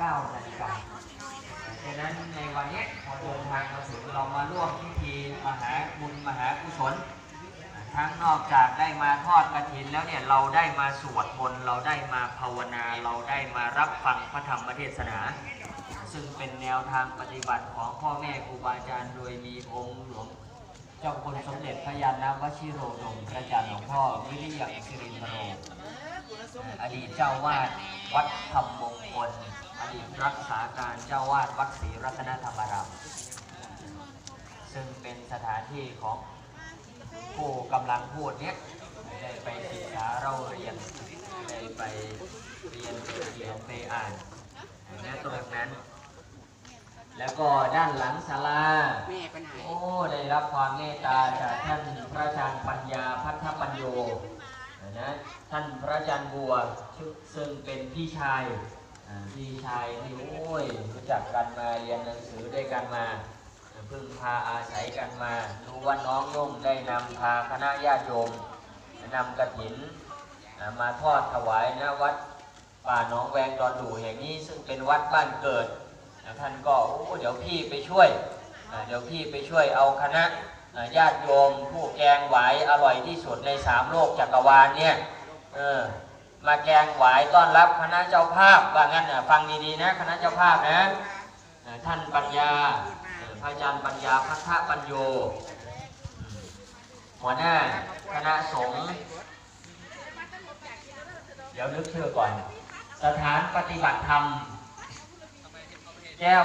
9นาฬิกาดังนั้นในวันนี้พอเดินทางมาถึงเรามาร่วมพิธีมหาบุญมหากุศลทั้งนอกจากได้มาทอดกระถินแล้วเนี่ยเราได้มาสวดมนต์เราได้มาภาวนาเราได้มารับฟังพระธรรมเทศนา ซึ่งเป็นแนวทางปฏิบัติของพ่อแม่ครูบาอาจารย์โดยมีองค์หลวงเจ้าคุณสมเด็จพระยาณวชิโรดมพระอาจารย์หลวงพ่อวิริยะสิรินทโรอดีตเจ้าวาดวัดธรรมมงคล ดีตรักษาการเจ้าวาดวัดศรีรัตนธรรมารามซึ่งเป็นสถานที่ของผู้กำลังพูดเนี้ยได้ไปศึกษาเราเรียนได้ไปเรียนไปเขียนไปอ่านนะตรงนั้น แล้วก็ด้านหลังศาลาโอ้ได้รับความเมตตาจากท่านพระอาจารย์ปัญญาพัฒปัญโยนะท่านพระอาจารย์บัวซึ่งเป็นพี่ชาย พี่ชายที่โอ้ยรู้จักกันมาเรียนหนังสือด้วยกันมาพึ่งพาอาศัยกันมา รู้ว่าน้องนุ่มได้นำพาคณะญาติโยมนำกระถินอ่ามาทอดถวายณวัดป่าหนองแวงดอนดูแห่งนี้ซึ่งเป็นวัดบ้านเกิดท่านก็โอ้เดี๋ยวพี่ไปช่วยเดี๋ยวพี่ไปช่วยเอาคณะญาติโยม ผู้แกงไหวอร่อยที่สุดในสามโลกจักรวาลเนี่ยเออ มาแกงหวายต้อนรับคณะเจ้าภาพว่างั้นอะฟังดีๆนะคณะเจ้าภาพนะท่านปัญญาพระอาจารย์ปัญญาพัฒปัญโย หัวหน้าคณะสงฆ์เดี๋ยวนึกชื่อก่อน สถานปฏิบัติธรรม แก้ว